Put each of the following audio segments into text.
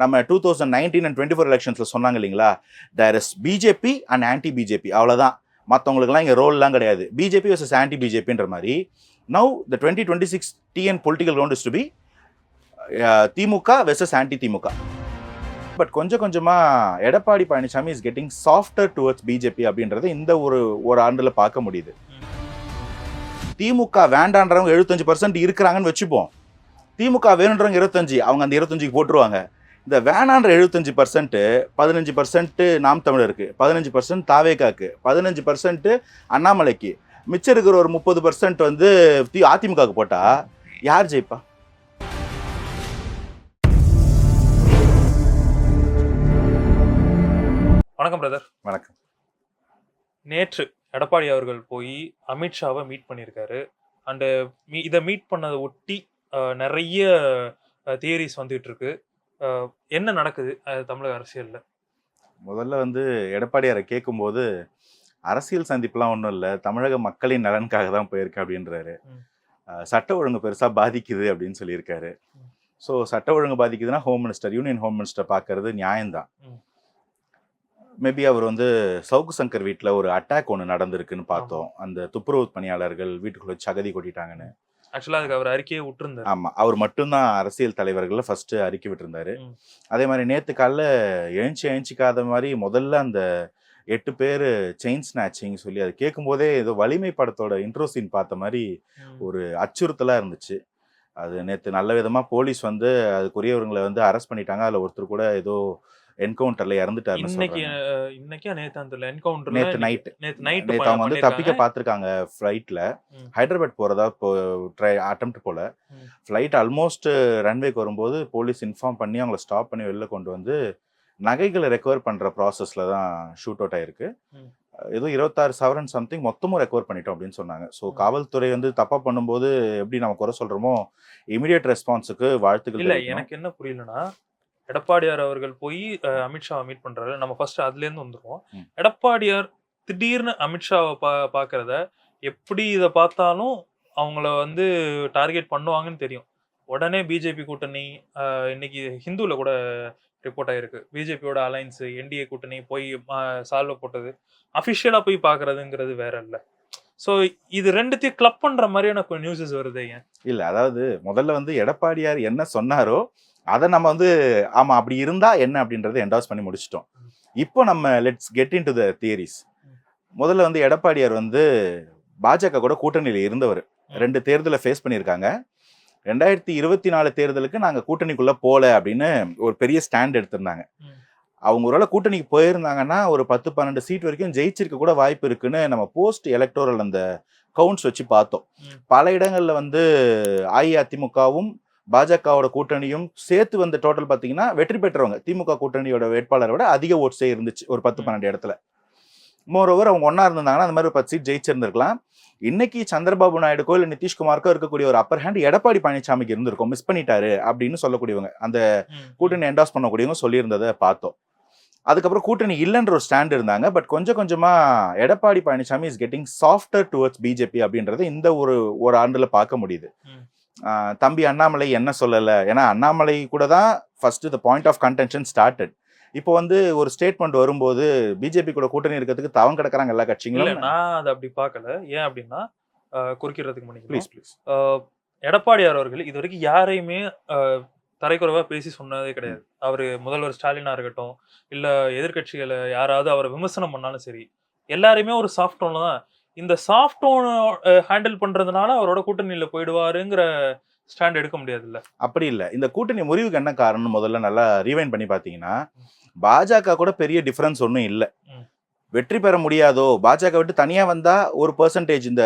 நம்ம two thousand nineteen and twenty four எலெக்ஷன்ஸில் சொன்னாங்க இல்லைங்களா? There is BJP and anti BJP அவ்வளோதான் மற்றவங்களுக்குலாம் இங்கே ரோல்லாம் கிடையாது. பிஜேபி வர்சஸ் ஆன்டி பிஜேபின்ற மாதிரி. Now the twenty twenty six TN political ground is to be DMK versus anti DMK but கொஞ்சம் கொஞ்சமாக Edappadi Palaniswami is getting softer towards BJP அப்படின்றத இந்த ஒரு ஒரு ஆண்டில் பார்க்க முடியுது. திமுக வேண்டான்றவங்க எழுபத்தஞ்சு பர்சன்ட் இருக்கிறாங்கன்னு வச்சுப்போம். திமுக வேணுன்றவங்க இருபத்தஞ்சு அவங்க அந்த இருபத்தஞ்சுக்கு போட்டுருவாங்க. இந்த வேணான்ற எழுபத்தஞ்சு பர்சன்ட் பதினஞ்சு பர்சன்ட் நாம் தமிழருக்கு பதினஞ்சு பர்சன்ட் தாவேகாக்கு பதினஞ்சு பர்சன்ட் அண்ணாமலைக்கு. மிச்சம் இருக்கிற ஒரு முப்பது பர்சன்ட் வந்து தி அதிமுகவுக்கு போட்டா யார் ஜெயிப்பா? வணக்கம் பிரதர் வணக்கம். நேற்று எடப்பாடி அவர்கள் போய் அமித்ஷாவை மீட் பண்ணியிருக்காரு. அண்டு மீ இதை மீட் பண்ணதை ஒட்டி நிறைய தியரிஸ் வந்துகிட்டு இருக்கு. என்ன நடக்குது? தமிழக அரசியல்ல. முதல்ல வந்து எடப்பாடியாரை கேட்கும்போது அரசியல் சந்திப்புலாம் ஒன்றும் இல்லை. தமிழக மக்களின் நலனுக்காக தான் போயிருக்கேன் அப்படின்றாரு. சட்ட ஒழுங்கு பெருசாக பாதிக்குது அப்படின்னு சொல்லியிருக்காரு. ஸோ சட்ட ஒழுங்கு பாதிக்குதுன்னா home minister union home minister பார்க்கறது நியாயம்தான். மேபி அவர் வந்து சவுக்கு சங்கர் வீட்டில் ஒரு அட்டாக் ஒன்று நடந்திருக்குன்னு பார்த்தோம். அந்த துப்புரவு பணியாளர்கள் வீட்டுக்குள்ள வச்சு அகதி கொட்டிட்டாங்கன்னு ஆக்சுவலாக அதுக்கு அவர் அறிக்கையை விட்டுருந்தார் ஆமாம் அவர் மட்டும்தான் அரசியல் தலைவர்களை ஃபர்ஸ்ட் அறிக்கை விட்டிருந்தாரு. அதே மாதிரி நேற்று காலைல எழுச்சி எழுச்சிக்காத மாதிரி முதல்ல அந்த எட்டு பேர் செயின் ஸ்நாச்சிங் சொல்லி அது கேட்கும்போதே ஏதோ வலிமை படத்தோட இன்ட்ரோ சீன் பார்த்த மாதிரி. ஒரு அச்சுறுத்தலாக இருந்துச்சு அது நேற்று நல்ல விதமாக போலீஸ் வந்து அதுக்குரியவங்களை வந்து அரெஸ்ட் பண்ணிட்டாங்க அதில் ஒருத்தர் கூட ஏதோ என்கவுண்டரில் இறந்துட்டாருன்னு இன்னைக்கு நேத்து அந்த என்கவுண்டர் நேற்று நைட்டு நேத்து நைட்டு நேற்று அவங்க வந்து தப்பிக்க பார்த்துருக்காங்க ஃப்ளைட்டில் ம். ஹைதராபாத் இப்போ ட்ரை அட்டம் போல. ஃப்ளைட் ஆல்மோஸ்ட் ரன்வேக்கு வரும்போது போலீஸ் இன்ஃபார்ம் பண்ணி அவங்கள ஸ்டாப் பண்ணி வெளில கொண்டு வந்து நகைகளை ரெக்கவர் பண்ணுற ப்ராசஸில் தான் ஷூட் அவுட் ஆயிருக்கு. ஏதோ இருபத்தாறு சவரன் சம்திங் மொத்தமும் ரெக்கவர் பண்ணிட்டோம் அப்படின்னு சொன்னாங்க ஸோ. காவல்துறை வந்து தப்பாக பண்ணும்போது எப்படி நம்ம குறை சொல்கிறோமோ இமிடியட் ரெஸ்பான்ஸுக்கு வாழ்த்துக்கள் இல்ல. எனக்கு என்ன புரியலனா எடப்பாடியார் அவர்கள் போய் அமித்ஷாவை மீட் பண்றாரு. நம்ம ஃபர்ஸ்ட் அதுல இருந்து வந்துருவோம். ம். எடப்பாடியார் திடீர்னு அமித்ஷாவை பா பாக்குறத எப்படி இதை பார்த்தாலும் அவங்கள வந்து டார்கெட் பண்ணுவாங்கன்னு தெரியும். உடனே பிஜேபி கூட்டணி இன்னைக்கு ஹிந்துல கூட ரிப்போர்ட் ஆயிருக்கு. பிஜேபியோட அலைன்ஸ் என்டிஏ கூட்டணி போய் சால்வ் போட்டது. அஃபிஷியலா போய் பாக்குறதுங்கிறது வேற இல்ல. ஸோ இது ரெண்டுத்தையும் கிளப் பண்ற மாதிரியான நியூஸஸ் வருது ஏன்? இல்லை அதாவது முதல்ல வந்து எடப்பாடியார் என்ன சொன்னாரோ அதை நம்ம வந்து ஆமாம் அப்படி இருந்தா என்ன அப்படின்றத என்டாஸ் பண்ணி முடிச்சிட்டோம். இப்போ நம்ம let's get into the theories. முதல்ல வந்து எடப்பாடியார் வந்து பாஜக கூட கூட்டணியில் இருந்தவர். ரெண்டு தேர்தலை ஃபேஸ் பண்ணியிருக்காங்க ரெண்டாயிரத்தி இருபத்தி நாலு தேர்தலுக்கு நாங்கள் கூட்டணிக்குள்ளே போகல அப்படின்னு ஒரு பெரிய ஸ்டாண்ட் எடுத்திருந்தாங்க. அவங்க ஒருவேளை கூட்டணிக்கு போயிருந்தாங்கன்னா ஒரு பத்து பன்னெண்டு சீட் வரைக்கும் ஜெயிச்சிருக்க கூட வாய்ப்பு இருக்குன்னு நம்ம போஸ்ட் எலக்டோரல் அந்த கவுண்ட்ஸ் வச்சு பார்த்தோம். பல இடங்கள்ல வந்து அஇஅதிமுகவும் பாஜகவோட கூட்டணியும் சேர்த்து வந்த டோட்டல் பார்த்தீங்கன்னா வெற்றி பெற்றவங்க. திமுக கூட்டணியோட வேட்பாளரை விட அதிக ஓட்ஸே இருந்துச்சு ஒரு பத்து. பன்னெண்டு இடத்துல. மோரோவர் அவங்க ஒன்றா இருந்திருந்தாங்கன்னா அந்த மாதிரி ஒரு பத்து சீட் ஜெயிச்சிருந்திருக்கலாம். இன்னைக்கு சந்திரபாபு நாயுடுக்கோ இல்லை நிதிஷ்குமாருக்கோ இருக்கக்கூடிய ஒரு அப்பர் ஹேண்ட் எடப்பாடி பழனிசாமிக்கு இருந்திருக்கும். மிஸ் பண்ணிட்டாரு அப்படின்னு சொல்லக்கூடியவங்க. அந்த. கூட்டணி என்டாஸ் பண்ணக்கூடியவங்க சொல்லியிருந்ததை பார்த்தோம். அதுக்கப்புறம் கூட்டணி இல்லைன்ற ஒரு ஸ்டாண்ட் இருந்தாங்க. பட் கொஞ்சம் கொஞ்சமா Edappadi Palaniswami is getting softer towards BJP அப்படின்றத இந்த ஒரு ஒரு ஆண்டுல பார்க்க முடியுது. தம்பி அண்ணாமலை என்ன சொல்லலை? ஏன்னா அண்ணாமலை கூட தான் first the point of contention started இப்போ வந்து ஒரு ஸ்டேட்மெண்ட் வரும்போது பிஜேபி கூட கூட்டணி இருக்கிறதுக்கு தவம் கிடக்குறாங்க எல்லா இல்ல கட்சிகளும் நான் அதை அப்படி பார்க்கல. ஏன் அப்படின்னா அஹ், குறுக்கிறதுக்கு ப்ளீஸ் ப்ளீஸ் எடப்பாடியார் அவர்கள் இது வரைக்கும் யாரையுமே அஹ், தரைக்குறைவா பேசி சொன்னதே கிடையாது. அவரு முதல்வர் ஸ்டாலினா இருக்கட்டும் இல்ல எதிர்க்கட்சிகளை யாராவது அவரை விமர்சனம் பண்ணாலும் சரி எல்லாரையுமே ஒரு சாஃப்ட் தான் இந்த சாஃப்ட் ஹேண்டில் பண்றதுனால அவரோட கூட்டணியில போயிடுவாருங்கிற ஸ்டாண்ட் எடுக்க முடியாது இல்ல அப்படி இல்லை. இந்த கூட்டணி முறிவுக்கு என்ன காரணம் முதல்ல நல்லா ரீவைண்ட் பண்ணி பார்த்தீங்கன்னா பாஜக கூட பெரிய டிஃபரன்ஸ் ஒன்றும் இல்லை. வெற்றி பெற முடியாதோ பாஜக விட்டு தனியாக வந்தா ஒரு பர்சன்டேஜ் இந்த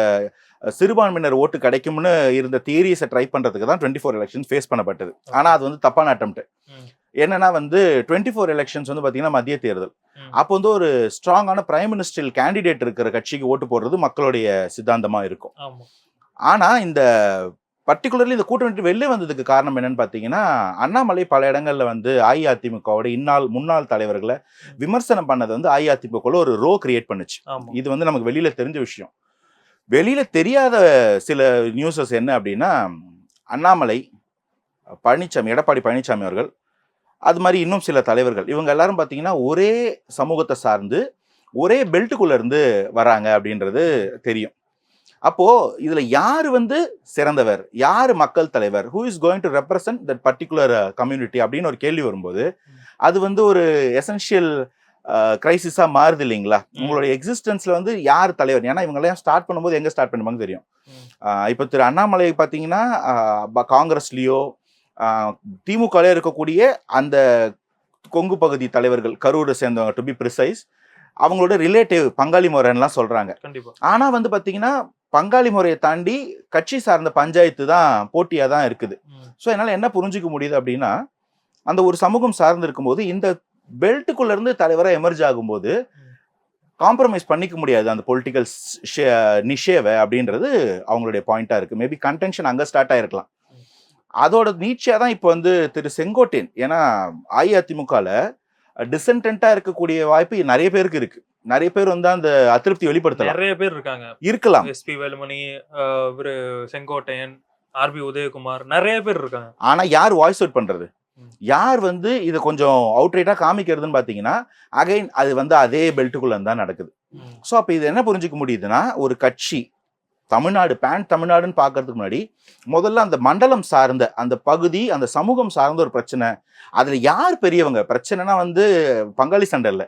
சிறுபான்மையினர் ஓட்டு கிடைக்கும்னு இருந்த தியரிஸை ட்ரை பண்ணுறதுக்கு தான் டுவெண்ட்டி ஃபோர் எலெக்ஷன் ஃபேஸ் பண்ணப்பட்டது ஆனால் அது வந்து தப்பான அட்டம்ப்ட் ம். என்னன்னா வந்து டுவெண்ட்டி ஃபோர் எலெக்ஷன்ஸ் வந்து பார்த்தீங்கன்னா மத்திய தேர்தல். அப்போ வந்து ஒரு ஸ்ட்ராங்கான பிரைம் மினிஸ்டர் கேண்டிடேட் இருக்கிற கட்சிக்கு ஓட்டு போடுறது மக்களுடைய சித்தாந்தமா இருக்கும். ஆமா. ஆனா இந்த பர்டிகுலர்லி இந்த கூட்டணி வெளில வந்ததுக்கு காரணம் என்னன்னு பார்த்தீங்கன்னா அண்ணாமலை பல இடங்கள்ல வந்து அஇஅதிமுகவோட இந்நாள் முன்னாள் தலைவர்களை விமர்சனம் பண்ணது வந்து அஇஅதிமுகவில் ஒரு ரோ கிரியேட் பண்ணுச்சு. இது வந்து நமக்கு வெளியில தெரிஞ்ச விஷயம். வெளியில தெரியாத சில நியூஸஸ் என்ன அப்படின்னா அண்ணாமலை பழனிசாமி எடப்பாடி பழனிசாமி அவர்கள் அது மாதிரி இன்னும் சில தலைவர்கள். இவங்க எல்லாரும் பார்த்தீங்கன்னா ஒரே சமூகத்தை சார்ந்து ஒரே பெல்ட்டுக்குள்ள இருந்து வராங்க அப்படின்றது தெரியும். அப்போ இதுல யார் வந்து சிறந்தவர்? யார் மக்கள் தலைவர்? Who is going to represent that particular community அப்படின்னு ஒரு கேள்வி வரும்போது அது வந்து ஒரு எசென்ஷியல் கிரைசிஸா மாறுது இல்லைங்களா? உங்களுடைய எக்ஸிஸ்டன்ஸ்ல வந்து யார் தலைவர்? ஏன்னா இவங்கெல்லாம் ஸ்டார்ட் பண்ணும்போது எங்க ஸ்டார்ட் பண்ணுவாங்க தெரியும். இப்போ திரு அண்ணாமலை பார்த்தீங்கன்னா காங்கிரஸ்லயோ திமுக இருக்கக்கூடிய அந்த கொங்கு பகுதி தலைவர்கள் கரூரை சேர்ந்தவங்க டு பி ப்ரிசைஸ் அவங்களோட ரிலேட்டிவ் பங்காளி முறைன்னுலாம் சொல்றாங்க. கண்டிப்பா. ஆனா வந்து பாத்தீங்கன்னா பங்காளி முறையை தாண்டி கட்சி சார்ந்த பஞ்சாயத்து தான் போட்டியா தான் இருக்குது. ஸோ என்னால் என்ன புரிஞ்சுக்க முடியுது அப்படின்னா அந்த ஒரு சமூகம் சார்ந்து இருக்கும்போது இந்த பெல்ட்டுக்குள்ள இருந்து தலைவராக எமர்ஜ் ஆகும்போது காம்ப்ரமைஸ் பண்ணிக்க முடியாது. அந்த பொலிட்டிக்கல் நிஷேவை அப்படின்றது அவங்களுடைய பாயிண்டா இருக்கு. மேபி கன்டென்ஷன் அங்கே ஸ்டார்ட் ஆயிருக்கலாம். அதோட நீட்சியாக தான் இப்போ வந்து திரு செங்கோட்டையன். ஏன்னா அஇஅதிமுகவில் டிசன்டென்ட்டாக இருக்கக்கூடிய வாய்ப்பு நிறைய பேருக்கு இருக்கு. நிறைய பேர் வந்து அந்த அதிருப்தி வெளிப்படுத்தலாம். நிறைய பேர் இருக்காங்க. இருக்கலாம். எஸ்பி வேலுமணி இவரு செங்கோட்டையன் ஆர்பி உதயகுமார் நிறைய பேர் இருக்காங்க. ஆனா யார் வாய்ஸ் அவுட் பண்றது. யார் வந்து இதை கொஞ்சம் அவுட்ரைட்டா காமிக்கிறதுன்னு பாத்தீங்கன்னா அகைன் அது வந்து அதே பெல்ட்டுக்குள்ள தான் நடக்குது. ஸோ அப்போ இது என்ன புரிஞ்சுக்க முடியுதுன்னா ஒரு கட்சி தமிழ்நாடு பேன் தமிழ்நாடுன்னு பார்க்கறதுக்கு முன்னாடி முதல்ல அந்த மண்டலம் சார்ந்த அந்த பகுதி அந்த சமூகம் சார்ந்த ஒரு பிரச்சனை. அதில் யார் பெரியவங்க? பிரச்சனைனா வந்து பங்காளி சண்டை இல்லை.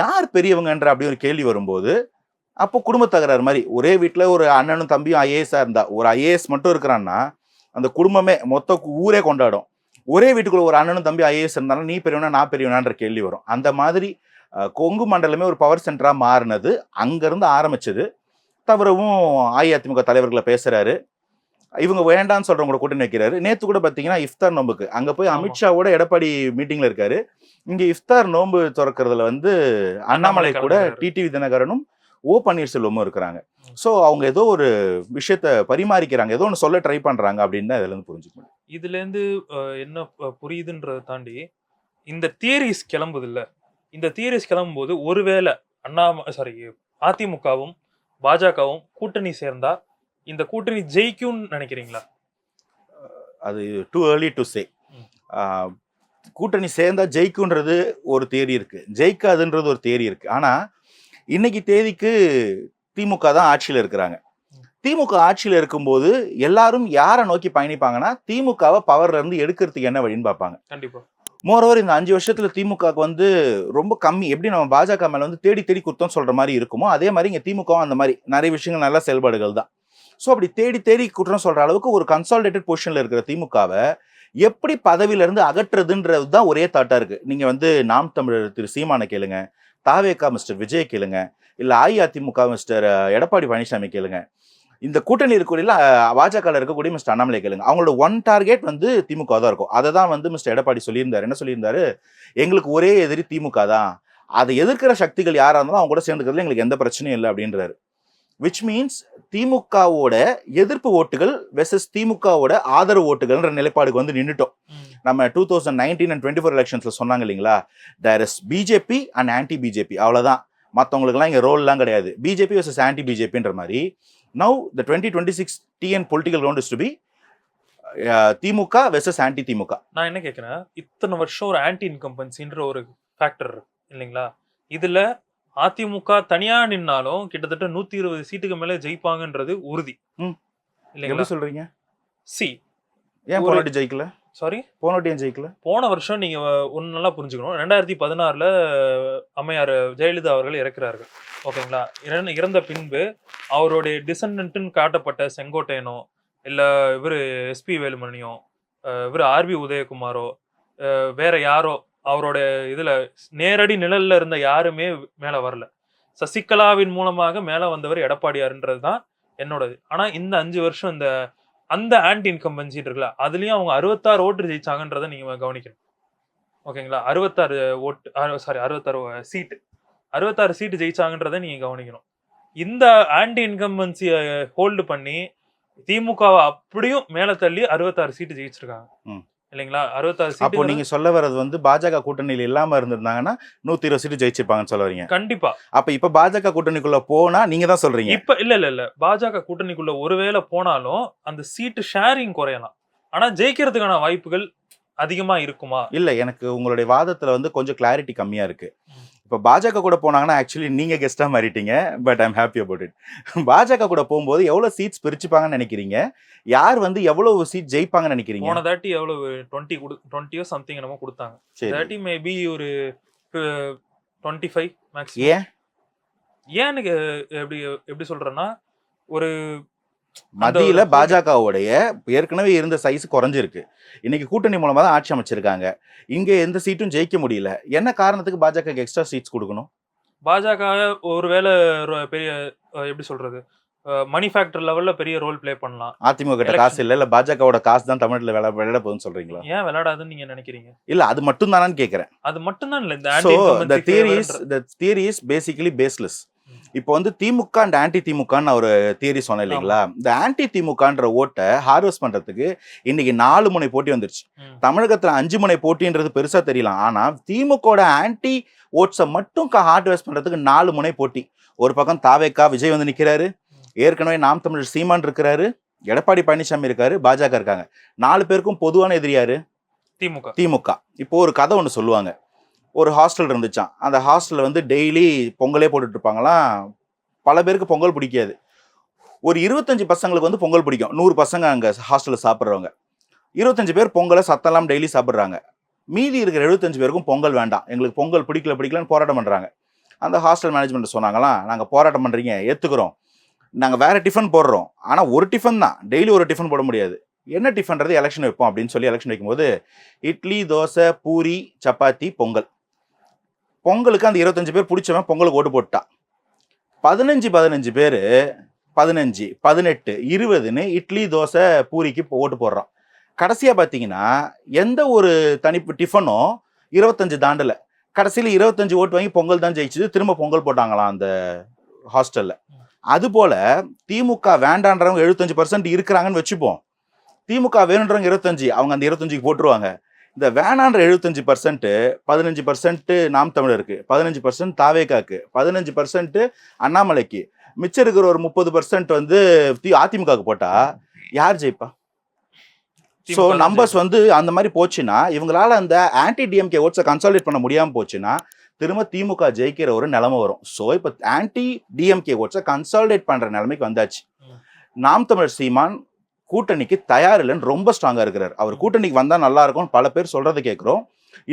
யார் பெரியவங்கன்ற அப்படி ஒரு கேள்வி வரும்போது அப்போ குடும்ப தகராறு மாதிரி ஒரே வீட்டில் ஒரு அண்ணனும் தம்பியும் ஐஏஎஸ்ஸாக இருந்தா ஒரு ஐஏஎஸ் மட்டும் இருக்கிறான்னா அந்த குடும்பமே மொத்த ஊரே கொண்டாடும். ஒரே வீட்டுக்குள்ள ஒரு அண்ணனும் தம்பி ஐஏஎஸ் இருந்தாலும் நீ பெரியவனா நான் பெரியவனான்ற கேள்வி வரும். அந்த மாதிரி கொங்கு மண்டலமே ஒரு பவர் சென்டராக மாறினது அங்கேருந்து ஆரம்பிச்சது தவிரவும் அஇஅதிமுக தலைவர்களை பேசுறாரு. இவங்க வேண்டாம்னு சொல்றவங்க கூட்டணி வைக்கிறாரு. நேத்து கூட பாத்தீங்கன்னா இஃப்தார் நோம்புக்கு. அங்க போய். அமித்ஷாவோட எடப்பாடி மீட்டிங்ல இருக்காரு. இங்க இஃப்தார் நோன்பு திறக்கிறதுல வந்து அண்ணாமலை கூட. டிடிவி தினகரனும் ஓ பன்னீர்செல்வமும் இருக்கிறாங்க. ஸோ அவங்க ஏதோ ஒரு விஷயத்த பரிமாறிக்கிறாங்க. ஏதோ ஒன்று சொல்ல ட்ரை பண்றாங்க அப்படின்னு தான் இதுல இருந்து புரிஞ்சுக்க முடியும். இதுல இருந்து அஹ், என்ன புரியுதுன்றதை தாண்டி இந்த தியரிஸ் கிளம்புது இல்ல இந்த தியரிஸ் கிளம்பும்போது ஒருவேளை அண்ணாம சாரி அதிமுகவும் பாஜகவும் கூட்டணி சேர்ந்தா இந்த கூட்டணி ஜெயிக்கும்னு நினைக்கிறீங்களா? அது டூ ஏர்லி டு சே. கூட்டணி சேர்ந்தா ஜெயிக்குன்றது ஒரு தேதி இருக்கு. ஜெயிக்காதுன்றது ஒரு தேதி இருக்கு. ஆனா இன்னைக்கு தேதிக்கு திமுக தான் ஆட்சியில் இருக்கிறாங்க. திமுக ஆட்சியில் இருக்கும்போது எல்லாரும் யாரை நோக்கி பயணிப்பாங்கன்னா திமுகவை பவர்ல இருந்து எடுக்கிறதுக்கு என்ன வழின்னு பார்ப்பாங்க. கண்டிப்பா. மோரோவர் இந்த அஞ்சு வருஷத்துல திமுகவுக்கு வந்து ரொம்ப கம்மி. எப்படி நம்ம பாஜக மேல வந்து தேடி தேடி கொடுத்தோம்னு சொல்ற மாதிரி இருக்குமோ அதே மாதிரி இங்க திமுகவும் அந்த மாதிரி நிறைய விஷயங்கள் நல்ல செயல்பாடுகள் தான். ஸோ அப்படி தேடி தேடி குற்றம் சொல்ற அளவுக்கு ஒரு கன்சாலிடேட்டட் பொசிஷன்ல இருக்கிற திமுகவை எப்படி பதவியில இருந்து அகற்றுறதுன்றது தான் ஒரே தாட்டா இருக்கு. நீங்க வந்து நாம் தமிழர் திரு சீமானை கேளுங்க தாவேகா மிஸ்டர் விஜய் கேளுங்க இல்ல அஇஅதிமுக மிஸ்டர் எடப்பாடி பழனிசாமி கேளுங்க. இந்த கூட்டணி இருக்கக்கூடிய பாஜக இருக்கக்கூடிய மிஸ்டர் அண்ணாமலை கேளுங்க. அவங்களோட ஒன் டார்கெட் வந்து திமுக தான் இருக்கும். அதை தான் வந்து மிஸ்டர் எடப்பாடி சொல்லியிருந்தாரு. என்ன சொல்லியிருந்தாரு? எங்களுக்கு ஒரே எதிரி திமுக தான். அதை எதிர்க்கிற சக்திகள் யாரா இருந்தாலும் அவங்க கூட சேர்ந்துக்கிறதுல எங்களுக்கு எந்த பிரச்சனையும் இல்லை அப்படின்றாரு. விச் மீன்ஸ் திமுகவோட எதிர்ப்பு ஓட்டுகள் வெர்சஸ் திமுகவோட ஆதரவு ஓட்டுகள்ன்ற நிலைப்பாடுக்கு வந்து நின்றுட்டோம். நம்ம two thousand nineteen and twenty four எலெக்ஷன்ஸ்ல சொன்னாங்க இல்லைங்களா? There is BJP and anti BJP அவ்வளவுதான். மற்றவங்களுக்குலாம் இங்கே ரோல்லாம் கிடையாது. பிஜேபி வர்சஸ் ஆன்டி பிஜேபின்ற மாதிரி now the twenty twenty six TN political round is to be DMK versus anti திமுக நான் என்ன கேட்குறேன் இத்தனை வருஷம் ஒரு ஆன்டி இன்கம்பன்சின்ற ஒரு ஃபேக்டர் இல்லைங்களா? இதுல அதிமுக தனியா நின்னாலும் கிட்டத்தட்ட நூத்தி இருபது சீட்டுக்கு மேல ஜெயிப்பாங்கன்றது உறுதி. இல்லைங்களா? சொல்றீங்க? சி. ஏன் போனாட்டி ஜெயிக்கல? சாரி போனாட்டி ஏன் ஜெயிக்கல? போன வருஷம் நீங்க ஒன்று நல்லா புரிஞ்சுக்கணும். ரெண்டாயிரத்தி பதினாறுல அம்மையார் ஜெயலலிதா அவர்கள் இறக்குறார்கள். ஓகேங்களா? இறந்த இறந்த பின்பு அவருடைய டிசண்டன்ட்னு காட்டப்பட்ட செங்கோட்டையனோ இல்ல இவர் எஸ்பி வேலுமணியோ இவர் ஆர்பி உதயகுமாரோ வேற யாரோ அவரோட இதுல நேரடி நிழல்ல இருந்த யாருமே மேல வரல. சசிகலாவின் மூலமாக மேல வந்தவர் எடப்பாடியாருன்றது தான் என்னோடது. ஆனா இந்த அஞ்சு வருஷம் இந்த அந்த ஆன்டி இன்கம்பன்சி இருக்குல்ல அதுலயும் அவங்க அறுபத்தாறு ஓட்டு ஜெயிச்சாங்கன்றதை நீங்க கவனிக்கணும். ஓகேங்களா? அறுபத்தாறு ஓட்டு சாரி அறுபத்தாறு சீட்டு. அறுபத்தாறு சீட்டு ஜெயிச்சாங்கன்றதை நீங்க கவனிக்கணும். இந்த ஆன்டி இன்கம்பன்சியை ஹோல்டு பண்ணி திமுகவை அப்படியும் மேல தள்ளி அறுபத்தாறு சீட்டு ஜெயிச்சிருக்காங்க. இல்லைங்களா? அறுபத்தாறு அப்போ நீங்க சொல்ல வர்றது வந்து பாஜக கூட்டணியில் இல்லாம இருந்திருந்தாங்கன்னா நூத்தி இருபது சீட்டு ஜெயிச்சிருப்பாங்கன்னு சொல்ல வரீங்க. கண்டிப்பா. அப்ப இப்ப பாஜக கூட்டணிக்குள்ள போனா நீங்க தான் சொல்றீங்க. இப்ப இல்ல இல்ல இல்ல. பாஜக கூட்டணிக்குள்ள ஒருவேளை போனாலும் அந்த சீட்டு ஷேரிங் குறையலாம். ஆனா ஜெயிக்கிறதுக்கான வாய்ப்புகள் அதிகமா இருக்குமா? இல்ல எனக்கு உங்களுடைய வாதத்துல வந்து கொஞ்சம் கிளாரிட்டி கம்மியா இருக்கு. இப்போ பாஜக கூட போனாங்கன்னா ஆக்சுவலி நீங்க கெஸ்டா மாறிட்டீங்க but I'm happy about it பாஜக கூட போகும்போது எவ்வளவு சீட்ஸ் பிரிச்சுப்பாங்கன்னு நினைக்கிறீங்க? யார் வந்து எவ்வளவு சீட் ஜெயிப்பாங்கன்னு நினைக்கிறீங்க? போன தாட்டி எவ்வளவு? டுவெண்ட்டி கொடு டுவெண்ட்டியோ சம்திங் என்னமோ கொடுத்தாங்க. சரி. தாட்டி மேபி ஒரு டுவெண்ட்டி ஃபைவ் மேக்ஸிமம் ஏன்? ஏன் எனக்கு எப்படி எப்படி சொல்றேன்னா ஒரு மத்தியில பாஜகவுடைய ஏற்கனவே இருந்த சைஸ் குறைஞ்சிருக்கு. இன்னைக்கு கூட்டணி மூலமா தான் ஆட்சி அமைச்சிருக்காங்க. இங்க எந்த சீட்டும் ஜெயிக்க முடியல. என்ன காரணத்துக்கு பாஜக எக்ஸ்ட்ரா சீட்ஸ் கொடுக்கணும்? பாஜக ஒருவேளை பெரிய எப்படி சொல்றது? மணி ஃபேக்டர் லெவல்ல பெரிய ரோல் ப்ளே பண்ணலாம். அதிமுக கிட்ட. காசு இல்ல இல்ல பாஜகவோட காசு தான் தமிழ்ல விளை விளையாட போகுதுன்னு சொல்றீங்களா? ஏன் விளையாடாதுன்னு நீங்க நினைக்கிறீங்க? இல்ல அது மட்டும் தானான்னு கேக்குறேன். அது மட்டும்தான் இல்ல இந்த so anti the incumbency theories favour-ன்ற- the theories basically baseless. இப்போ வந்து திமுக அண்ட் ஆன்டி திமுகன்னு ஒரு தியரி சொன்னேன் இல்லைங்களா? இந்த ஆன்டி திமுகன்ற ஓட்டை ஹார்வெஸ்ட் பண்றதுக்கு இன்னைக்கு நாலு முனை போட்டி வந்துருச்சு. தமிழகத்துல அஞ்சு முனை போட்டின்றது பெருசா தெரியலாம் ஆனா திமுகவோட ஆன்டி ஓட்ஸை மட்டும் ஹார்வெஸ்ட் பண்றதுக்கு நாலு முனை போட்டி. ஒரு பக்கம் தாவேக்கா விஜய் வந்து நிக்கிறாரு. ஏற்கனவே நாம் தமிழர் சீமான் இருக்கிறாரு. எடப்பாடி பழனிசாமி இருக்காரு. பாஜக இருக்காங்க. நாலு பேருக்கும் பொதுவான எதிரியாரு? திமுக. திமுக. இப்போ ஒரு கதை ஒன்று சொல்லுவாங்க. ஒரு ஹாஸ்டல் இருந்துச்சான் அந்த ஹாஸ்டலில் வந்து டெய்லி பொங்கலே போட்டுட்ருப்பாங்களாம் பல பேருக்கு பொங்கல் பிடிக்காது. ஒரு இருபத்தஞ்சு பசங்களுக்கு வந்து பொங்கல் பிடிக்கும். நூறு பசங்க அங்கே ஹாஸ்டலில் சாப்பிட்றவங்க. இருபத்தஞ்சு பேர் பொங்கலை சத்தெல்லாம் டெய்லி சாப்பிட்றாங்க. மீதி இருக்கிற எழுபத்தஞ்சு பேருக்கும் பொங்கல் வேண்டாம். எங்களுக்கு பொங்கல் பிடிக்கல பிடிக்கலன்னு போராட்டம் பண்ணுறாங்க அந்த ஹாஸ்டல் மேனேஜ்மெண்ட் சொன்னாங்களாம் நாங்கள் போராட்டம் பண்ணுறீங்க ஏற்றுக்கிறோம் நாங்கள் வேறு டிஃபன் போடுறோம். ஆனால் ஒரு டிஃபன் தான். டெய்லி ஒரு டிஃபன் போட முடியாது. என்ன டிஃபன்றது எலெக்ஷன் வைப்போம் அப்படின்னு சொல்லி எலெக்ஷன் வைக்கும்போது இட்லி தோசை பூரி சப்பாத்தி பொங்கல். பொங்கலுக்கு அந்த இருபத்தஞ்சு பேர் பிடிச்சவன் பொங்கலுக்கு ஓட்டு போட்டான் பதினஞ்சு பதினஞ்சு பேர் பதினஞ்சு பதினெட்டு இருபதுன்னு இட்லி தோசை பூரிக்கு ஓட்டு போடுறான். கடைசியாக பார்த்தீங்கன்னா எந்த ஒரு தனிப்பு டிஃபனும் இருபத்தஞ்சு தாண்டலை. கடைசியில் இருபத்தஞ்சு ஓட்டு வாங்கி பொங்கல் தான் ஜெயிச்சுது திரும்ப பொங்கல் போட்டாங்களாம் அந்த ஹாஸ்டலில். அதுபோல் திமுக வேண்டான்றவங்க எழுபத்தஞ்சு பர்சன்ட் இருக்கிறாங்கன்னு வச்சுப்போம். திமுக வேணுன்றவங்க இருபத்தஞ்சு அவங்க அந்த இருபத்தஞ்சுக்கு போட்டுருவாங்க. இந்த வேணான்ற எழுபத்தஞ்சு பர்சன்ட் பதினஞ்சு பர்சன்ட் நாம் தமிழருக்கு பதினஞ்சு பர்சன்ட் தாவேக்காக்கு பதினஞ்சு பர்சன்ட் அண்ணாமலைக்கு. மிச்சம் இருக்கிற ஒரு முப்பது பர்சன்ட் வந்து அதிமுகவுக்கு போட்டா யார் ஜெயிப்பா? ஸோ நம்பர்ஸ் வந்து அந்த மாதிரி போச்சுன்னா இவங்களால அந்த ஆன்டி டிஎம்கே ஓட்ஸை கன்சாலிடேட் பண்ண முடியாம போச்சுன்னா திரும்ப திமுக ஜெயிக்கிற ஒரு நிலைமை வரும். ஸோ இப்போ ஆன்டி டிஎம்கே ஓட்ஸை கன்சாலிடேட் பண்ற நிலைமைக்கு வந்தாச்சு. நாம் தமிழர் சீமான் கூட்டணிக்கு தயார் இல்லைன்னு ரொம்ப ஸ்ட்ராங்கா இருக்கிறார். அவர் கூட்டணிக்கு வந்தா நல்லா இருக்கும்னு பல பேர் சொல்றதை கேட்குறோம்.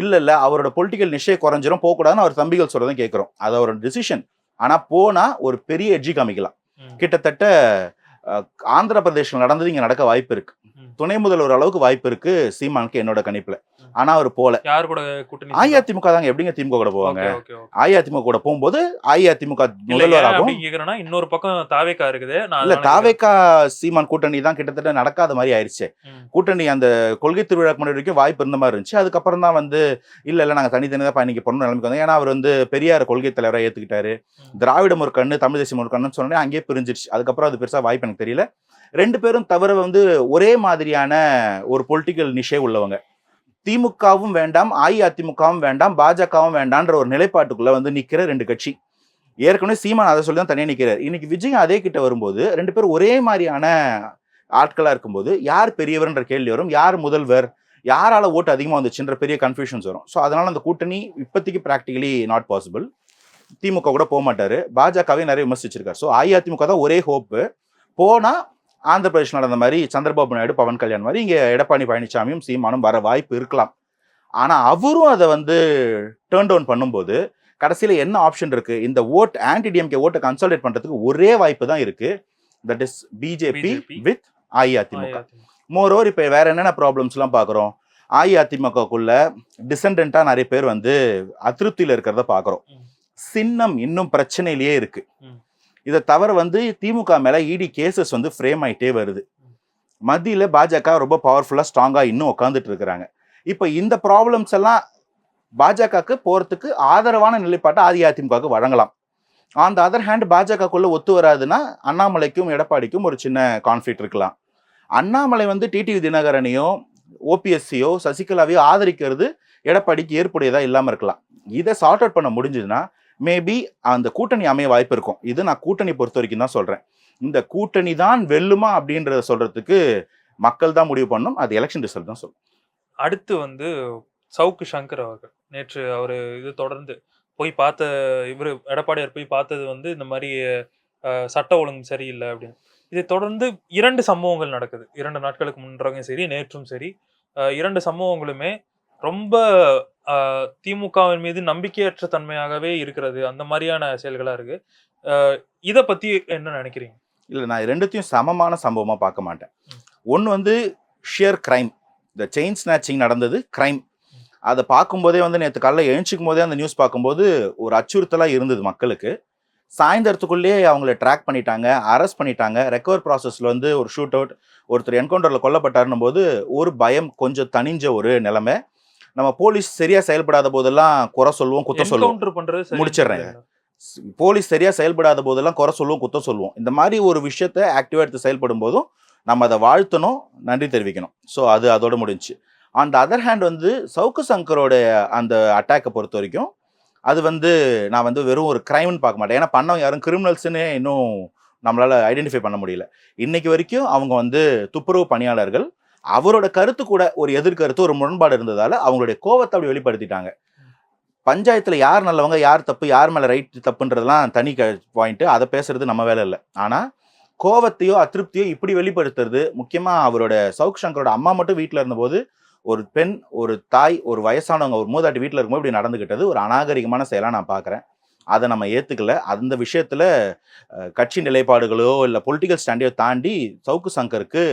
இல்ல இல்ல அவரோட பொலிட்டிக்கல் நிச்சய குறைஞ்சிரும் போகக்கூடாதுன்னு அவர் தம்பிகள் சொல்றதை கேட்குறோம். அது அவரோட டிசிஷன் ஆனா போனா ஒரு பெரிய எட்ஜி காமிக்கலாம். கிட்டத்தட்ட ஆந்திர பிரதேசம் நடந்தது இங்க நடக்க வாய்ப்பு இருக்கு. துணை முதல்வர் அளவுக்கு வாய்ப்பு இருக்கு சீமானுக்கு என்னோட கணிப்புல. ஆனா அவர் போல. யார் கூட கூட்டணி அஇஅதிமுக தாங்க. எப்படிங்க திமுக கூட போவாங்க? அஇஅதிமுக கூட போகும்போது அஇஅதிமுக முதல்வராகும் இன்னொரு பக்கம் தாவேக்கா இருக்குது. இல்ல தாவேக்கா சீமான் கூட்டணி தான் கிட்டத்தட்ட நடக்காத மாதிரி ஆயிடுச்சு. ம். கூட்டணி அந்த கொள்கை திருவிழாக்கு முன்னாடி வரைக்கும் வாய்ப்பு இருந்த மாதிரி இருந்துச்சு. அதுக்கப்புறம் தான் வந்து இல்ல இல்ல நாங்க தனித்தனி தான் பயணிக்க போறோம் நிலைமைக்கு வந்தோம். ஏன்னா அவர் வந்து பெரியார் கொள்கை தலைவராக ஏத்துக்கிட்டாரு. ம். திராவிடம் ஒரு கண்ணு தமிழ் தேசியம் ஒரு கண்ணுன்னு சொன்னோடனே அங்கேயே பிரிஞ்சிருச்சு. அதுக்கப்புறம் அது பெருசா வாய்ப்பு எனக்கு தெரியல. ரெண்டு பேரும் தவிர வந்து ஒரே மாதிரியான ஒரு பொலிட்டிக்கல் நிஷே உள்ளவங்க. திமுகவும் வேண்டாம் அஇஅதிமுகவும் வேண்டாம் பாஜகவும் வேண்டான்ற ஒரு நிலைப்பாட்டுக்குள்ள வந்து நிற்கிற ரெண்டு கட்சி. ஏற்கனவே சீமான் அதை சொல்லி தான் தனியாக நிற்கிறார் இன்னைக்கு விஜய் அதே கிட்ட வரும்போது ரெண்டு பேரும் ஒரே மாதிரியான ஆட்களாக இருக்கும்போது யார் பெரியவர்ன்ற கேள்வி வரும். யார் முதல்வர்? யாரால் ஓட்டு அதிகமாக வந்துச்சுன்ற பெரிய கன்ஃபியூஷன்ஸ் வரும். ஸோ அதனால் அந்த கூட்டணி இப்போதைக்கு ப்ராக்டிகலி நாட் பாசிபிள் திமுக கூட போக மாட்டார். பாஜகவே நிறைய விமர்சிச்சிருக்காரு. ஸோ அஇஅதிமுக தான் ஒரே ஹோப்பு போனா ஆந்திர பிரதேஷ் நடந்த மாதிரி சந்திரபாபு நாயுடு பவன் கல்யாண் மாதிரி இங்க எடப்பாடி பழனிசாமியும் சீமானும் வர வாய்ப்பு இருக்கலாம் ஆனா அவரும் அதை வந்து டேர்ன் டவுன் பண்ணும்போது கடைசியில என்ன ஆப்ஷன் இருக்கு இந்த ஓட் ஆன்டி டிஎம்கே ஓட்டை கன்சாலிடேட் பண்றதுக்கு ஒரே வாய்ப்பு தான் இருக்கு that is BJP. With AIADMK. Moreover இப்போ வேற என்னென்ன ப்ராப்ளம்ஸ்லாம் பார்க்குறோம் அஇஅதிமுகக்குள்ள டிசெண்டண்டா நிறைய பேர் வந்து அதிருப்தியில் இருக்கிறத பார்க்குறோம். சின்னம் இன்னும் பிரச்சனையிலேயே இருக்கு ம். இதை தவிர வந்து திமுக மேலே இடி கேசஸ் வந்து ஃப்ரேம் ஆகிட்டே வருது. மத்தியில் பாஜக ரொம்ப பவர்ஃபுல்லாக ஸ்ட்ராங்காக இன்னும் உட்காந்துட்டு இருக்கிறாங்க. இப்போ இந்த ப்ராப்ளம்ஸ் எல்லாம் பாஜகவுக்கு போகிறதுக்கு ஆதரவான நிலைப்பாட்டை அஇஅதிமுகவுக்கு வழங்கலாம். ஆன் த அதர் ஹேண்ட் பாஜகக்குள்ளே ஒத்து வராதுன்னா அண்ணாமலைக்கும் எடப்பாடிக்கும் ஒரு சின்ன கான்ஃபிளிக் இருக்கலாம். அண்ணாமலை வந்து டிடிவி தினகரனையோ ஓபிஎஸ்சியோ சசிகலாவையோ ஆதரிக்கிறது எடப்பாடிக்கு ஏற்புடையதாக இல்லாமல் இருக்கலாம். இதை சார்ட் அவுட் பண்ண முடிஞ்சதுன்னா மேபி அந்த கூட்டணி அமைய வாய்ப்பு இருக்கும். இது நான் கூட்டணி பொறுத்த வரைக்கும் தான் சொல்கிறேன் இந்த கூட்டணி தான் வெல்லுமா அப்படின்றத சொல்கிறதுக்கு மக்கள் தான் முடிவு பண்ணும் அது எலெக்ஷன் ரிசல்ட் தான் சொல்லும். அடுத்து வந்து சவுக்கு சங்கர் அவர்கள். நேற்று அவர் இது தொடர்ந்து போய் பார்த்த இவர் எடப்பாடியார் போய் பார்த்தது வந்து இந்த மாதிரி சட்ட ஒழுங்கு சரியில்லை அப்படின்னு. இதை தொடர்ந்து இரண்டு சம்பவங்கள் நடக்குது. இரண்டு நாட்களுக்கு முன்றாகவும் சரி நேற்றும் சரி. இரண்டு சம்பவங்களுமே ரொம்ப திமுகவின் மீது நம்பிக்கையற்ற தன்மையாகவே இருக்கிறது. அந்த மாதிரியான செயல்களா இருக்கு. இத பத்தி என்ன நினைக்கிறீங்க? இல்லை நான் ரெண்டுத்தையும் சமமான சம்பவமாக பார்க்க மாட்டேன். ஒன்று வந்து ஷியர் கிரைம் இந்த செயின் ஸ்நாச்சிங் நடந்தது கிரைம் அதை பார்க்கும்போதே வந்து நேற்று காலைல எழுச்சிக்கும் போதே அந்த நியூஸ் பார்க்கும்போது ஒரு அச்சுறுத்தலாக இருந்தது மக்களுக்கு. சாயந்தரத்துக்குள்ளேயே அவங்கள ட்ராக் பண்ணிட்டாங்க அரெஸ்ட் பண்ணிட்டாங்க. ரெக்கவர் ப்ராசஸில் வந்து ஒரு ஷூட் அவுட் ஒருத்தர் என்கவுண்டரில் கொல்லப்பட்டாருன்னும் போது ஒரு பயம் கொஞ்சம் தணிஞ்ச ஒரு நிலைமை. நம்ம போலீஸ் சரியாக செயல்படாத போதெல்லாம் குறை சொல்லுவோம் குத்தம் சொல்லுவோம். முடிச்சிடுறேன். போலீஸ் சரியா செயல்படாத போதெல்லாம் குறை சொல்லுவோம் குத்தம் சொல்லுவோம். இந்த மாதிரி ஒரு விஷயத்த ஆக்டிவா எடுத்து செயல்படும் போதும் நம்ம அதை வாழ்த்தணும் நன்றி தெரிவிக்கணும். ஸோ அது அதோட முடிஞ்சுச்சு. ஆன் த அதர் ஹேண்ட் வந்து சவுக்கு சங்கரோட அந்த அட்டாக்கை பொறுத்த வரைக்கும் அது வந்து நான் வந்து வெறும் ஒரு கிரைம்னு பார்க்க மாட்டேன். ஏன்னா பண்ணவங்க யாரும் கிரிமினல்ஸ்னு இன்னும் நம்மளால ஐடென்டிஃபை பண்ண முடியல. இன்னைக்கு வரைக்கும் அவங்க வந்து துப்புரவு பணியாளர்கள் அவரோட கருத்து கூட ஒரு எதிர்கருத்து ஒரு முரண்பாடு இருந்ததால அவங்களுடைய கோவத்தை அப்படி வெளிப்படுத்திட்டாங்க. பஞ்சாயத்தில் யார் நல்லவங்க யார் தப்பு யார் மேலே ரைட் தப்புன்றதெல்லாம் தனி க பாயிண்ட்டு அதை பேசுறது நம்ம வேலை இல்லை. ஆனால் கோவத்தையோ அதிருப்தியோ இப்படி வெளிப்படுத்துறது முக்கியமாக அவரோட சவுக் சங்கரோட அம்மா மட்டும் வீட்டில் இருந்தபோது ஒரு பெண் ஒரு தாய் ஒரு வயசானவங்க ஒரு மூதாட்டி வீட்டில் இருக்கும்போது இப்படி நடந்துக்கிட்டது ஒரு அநாகரிகமான செயலாக நான் பார்க்குறேன் அதை நம்ம ஏற்றுக்கல அந்த விஷயத்தில் கட்சி நிலைப்பாடுகளோ இல்லை பொலிட்டிக்கல் ஸ்டாண்டையோ தாண்டி சவுக்கு சங்கருக்கு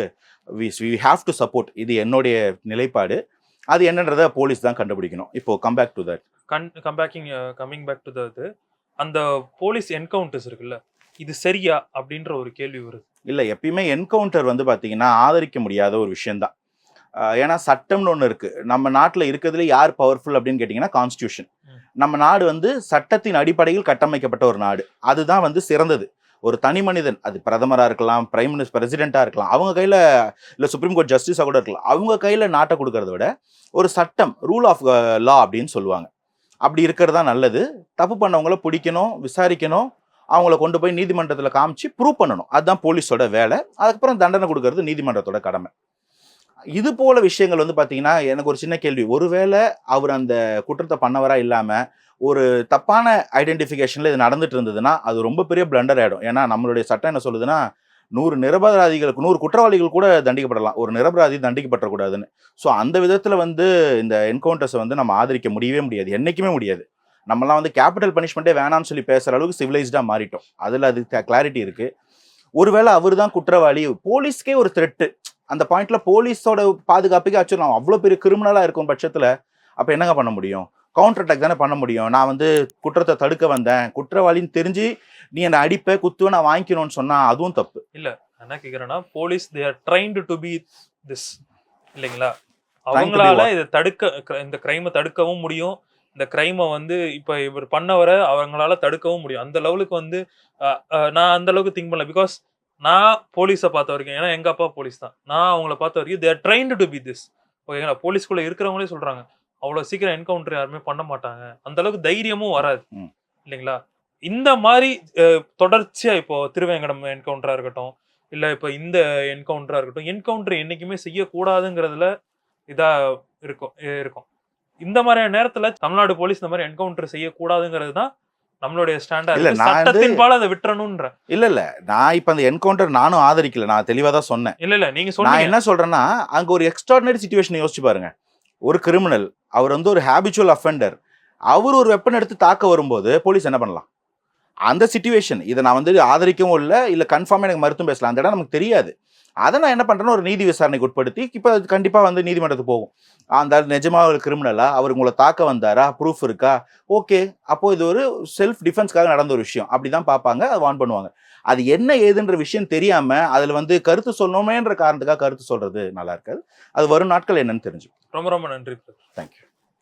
we we have to support இது என்னுடைய நிலைப்பாடு. அது என்னன்றதை போலீஸ் தான் கண்டுபிடிக்கணும். இப்போ கம் பேக் டு தட் கன் கம்பேக்கிங் கம்மிங் பேக் டு இது அந்த போலீஸ் என்கவுண்டர்ஸ் இருக்குல்ல இது சரியா அப்படின்ற ஒரு கேள்வி வருது. இல்லை எப்பயுமே என்கவுண்டர் வந்து பார்த்தீங்கன்னா ஆதரிக்க முடியாத ஒரு விஷயம்தான். ஆஹ் ஏன்னா சட்டம்னு ஒன்று இருக்கு. நம்ம நாட்டில் இருக்கிறதுல யார் பவர்ஃபுல் அப்படின்னு கேட்டிங்கன்னா கான்ஸ்டியூஷன். நம்ம நாடு வந்து சட்டத்தின் அடிப்படையில் கட்டமைக்கப்பட்ட ஒரு நாடு. அதுதான் வந்து சிறந்தது. ஒரு தனி மனிதன் அது பிரதமராக இருக்கலாம் பிரைம் மினிஸ்டர் பிரசிடெண்ட்டாக இருக்கலாம் அவங்க கையில் இல்லை சுப்ரீம் கோர்ட் ஜஸ்டிஸாக கூட இருக்கலாம் அவங்க கையில் நாட்டை கொடுக்கறத விட ஒரு சட்டம் ரூல் ஆஃப் லா அப்படின்னு சொல்லுவாங்க. அப்படி இருக்கிறது தான் நல்லது. தப்பு பண்ணவங்கள பிடிக்கணும் விசாரிக்கணும் அவங்கள கொண்டு போய் நீதிமன்றத்தில் காமிச்சு ப்ரூவ் பண்ணணும். அதுதான் போலீஸோட வேலை. அதுக்கப்புறம் தண்டனை கொடுக்கறது நீதிமன்றத்தோட கடமை. இது போல விஷயங்கள் வந்து பார்த்தீங்கன்னா எனக்கு ஒரு சின்ன கேள்வி. ஒருவேளை அவர் அந்த குற்றத்தை பண்ணவரா இல்லாமல் ஒரு தப்பான ஐடென்டிஃபிகேஷனில் இது நடந்துட்டு இருந்ததுன்னா அது ரொம்ப பெரிய பிளண்டர் ஆகிடும் ஏன்னா நம்மளுடைய சட்டம் என்ன சொல்லுதுன்னா நூறு நிரபராதிகளுக்கு நூறு குற்றவாளிகள் கூட தண்டிக்கப்படலாம். ஒரு நிரபராதி தண்டிக்கப்படக்கூடாதுன்னு. ஸோ அந்த விதத்தில் வந்து இந்த என்கவுண்டர்ஸை வந்து நம்ம ஆதரிக்க முடியவே முடியாது. என்றைக்குமே முடியாது. நம்மலாம் வந்து கேபிட்டல் பனிஷ்மெண்ட்டே வேணாம்னு சொல்லி பேசுகிற அளவுக்கு சிவிலைஸ்டாக மாறிட்டோம். அதில் அது கிளாரிட்டி இருக்குது ஒருவேளை அவர் தான் குற்றவாளி போலீஸ்க்கே ஒரு த்ரெட்டு அந்த பாயிண்ட்ல போலீஸோட பாதுகாப்புக்கே ஆச்சு நான் அவ்வளோ பெரிய கிரிமினலாக இருக்கும் பட்சத்தில் அப்போ என்னங்க பண்ண முடியும்? கவுண்டர் அட்டாக் தானே பண்ண முடியும். நான் வந்து குற்றத்தை தடுக்க வந்தேன். குற்றவாளின்னு தெரிஞ்சு நீ என்னை அடிப்ப குத்துவ நான் வாங்கிக்கணும்னு சொன்னா அதுவும் தப்பு. நான் என்ன கேக்குறேன்னா police they are trained to be this இல்லைங்களா? அவங்களால? இதை தடுக்க இந்த கிரைமை தடுக்கவும் முடியும். இந்த கிரைமை வந்து இப்ப இவர் பண்ணவரை அவங்களால தடுக்கவும் முடியும். அந்த லெவலுக்கு வந்து நான் அந்த அளவுக்கு திங்க் பண்ணல. பிகாஸ் நான் போலீஸை பார்த்த வரைக்கும் ஏன்னா எங்க அப்பா போலீஸ் தான். நான் அவங்கள பார்த்த வரைக்கும் they're trained to be this ஓகேங்களா? போலீஸ்குள்ள இருக்கிறவங்களே சொல்றாங்க. அவ்வளவு சீக்கிரம் என்கவுண்டர் யாருமே பண்ண மாட்டாங்க. அந்த அளவுக்கு தைரியமும் வராது. இல்லைங்களா? இந்த மாதிரி தொடர்ச்சியா இப்போ திருவேங்கடம் என்கவுண்டரா இருக்கட்டும் இல்ல இப்ப இந்த என்கவுண்டரா இருக்கட்டும் என்கவுண்டர் என்னைக்குமே செய்யக்கூடாதுங்கிறதுல இதா இருக்கும் இருக்கும். இந்த மாதிரியான நேரத்துல தமிழ்நாடு போலீஸ் இந்த மாதிரி என்கவுண்டர் செய்யக்கூடாதுங்கிறது தான் நம்மளுடைய ஸ்டாண்டா இல்ல, நான் சட்டத்தின் பால அதை விட்டுறணும்ன்ற இல்ல இல்ல. நான் இப்ப அந்த என்கவுண்டர் நானும் ஆதரிக்கல. நான் தெளிவா தான் சொன்னேன். இல்ல இல்ல. நீங்க நான் சொன்னீங்க. என்ன சொல்றேன்னா அங்க ஒரு எக்ஸ்ட்ராடினரி சுச்சுவேஷன் யோசிச்சு பாருங்க. ஒரு கிரிமினல் அவர் வந்து ஒரு ஹேபிச்சுவல் அஃபெண்டர் அவர் ஒரு வெப்பன் எடுத்து தாக்க வரும்போது போலீஸ் என்ன பண்ணலாம்? அந்த சுச்சுவேஷன் இதை நான் வந்து ஆதரிக்கவும் இல்லை இல்லை கன்ஃபார்மாக எனக்கு மருத்துவம் பேசலாம். அந்த இடம் நமக்கு தெரியாது. அதை நான் என்ன பண்ணுறேன்னா ஒரு நீதி விசாரணைக்கு உட்படுத்தி இப்போ கண்டிப்பாக வந்து நீதிமன்றத்துக்கு போகும். அந்த ஆள் நிஜமா ஒரு கிரிமினலா அவர் உங்களை தாக்க வந்தாரா? ப்ரூஃப் இருக்கா? ஓகே அப்போது இது ஒரு செல்ஃப் டிஃபென்ஸ்க்காக நடந்த ஒரு விஷயம். அப்படி தான் பார்ப்பாங்க அதை வான் பண்ணுவாங்க. அது என்ன ஏதுன்ற விஷயம் தெரியாம அதுல வந்து கருத்து சொல்லணுமேன்ற காரணத்துக்காக கருத்து சொல்றது நல்லா இருக்காது. அது வரும் நாட்கள் என்னன்னு தெரிஞ்சு ரொம்ப ரொம்ப நன்றி தேங்க்யூ